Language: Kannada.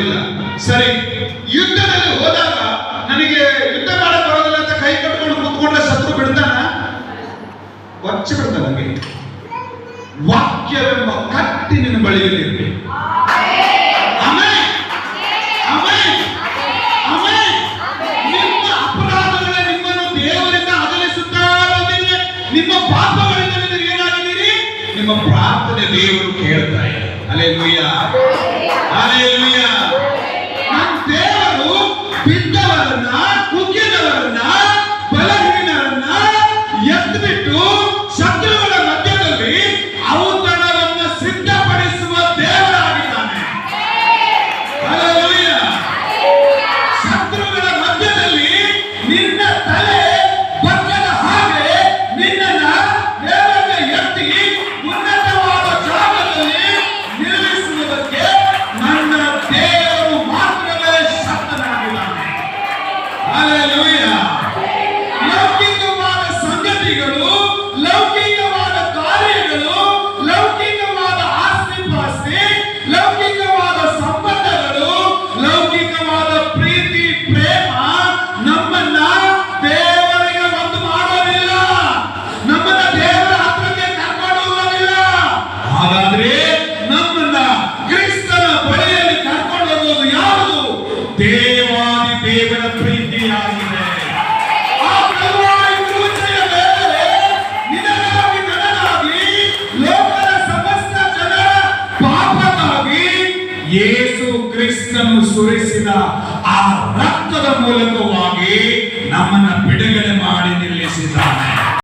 ಬರೋದಿಲ್ಲ ಸರಿ, ಯುದ್ಧದಲ್ಲಿ ಹೋದಾಗ ನನಗೆ ಯುದ್ಧ ಮಾಡಕ್ ಬರೋದಿಲ್ಲ ಅಂತ ಕೈ ಕಟ್ಕೊಂಡು ಕೂತ್ಕೊಂಡ್ರೆ ಶತ್ರು ಬಿಡ್ತಾನ? ಒಚ್ಚ ಬಿಡ್ತಾನ ನನಗೆ ವಾಕ್ಯವೆಂಬ ಕಟ್ಟಿ ನಿನ್ನ ಬಳಿಯಲ್ಲಿ ಆಮೇಲೆ ನಿಮ್ಮ ಪಾಪಗಳಿಂದ ನಿಮಗೆ ನಿಮ್ಮ ಪ್ರಾರ್ಥನೆ ದೇವರು ಕೇಳ್ತಾ ಅಲೆ ಲುಯ್ಯ ಅಲೆಲುಯ್ಯ ನಮ್ಮ ದೇವರು ಲೌಕಿಕವಾದ ಸಂಗತಿಗಳು, ಲೌಕಿಕವಾದ ಕಾರ್ಯಗಳು, ಲೌಕಿಕವಾದ ಆಸ್ತಿ ಪಾಸ್ತಿ ಲೌಕಿಕವಾದ ಸಂಬಂಧಗಳು, ಲೌಕಿಕವಾದ ಪ್ರೀತಿ, ಪ್ರೇಮ, ನಮ್ಮನ್ನ ದೇವರಿಗೆ ಒಂದು ಮಾಡೋದಿಲ್ಲ ನಮ್ಮನ್ನ ದೇವರ ಹತ್ರಕ್ಕೆ ಕರ್ಕೊಂಡು ಹೋಗೋದಿಲ್ಲ ಹಾಗಾದ್ರೆ ನಮ್ಮನ್ನ ಕ್ರಿಸ್ತನ ಬಳಿಯಲ್ಲಿ ಕರ್ಕೊಂಡು ಹೋಗೋದು ಯಾವುದು? ದೇವಾದಿ ದೇವರ ಪ್ರೀತಿಯಾಗಿದೆ ಯೇಸು ಕ್ರಿಸ್ತನು ಸುರಿಸಿದ ಆ ರಕ್ತದ ಮೂಲಕವಾಗಿ ನಮ್ಮನ್ನ ಬಿಡುಗಡೆ ಮಾಡಿ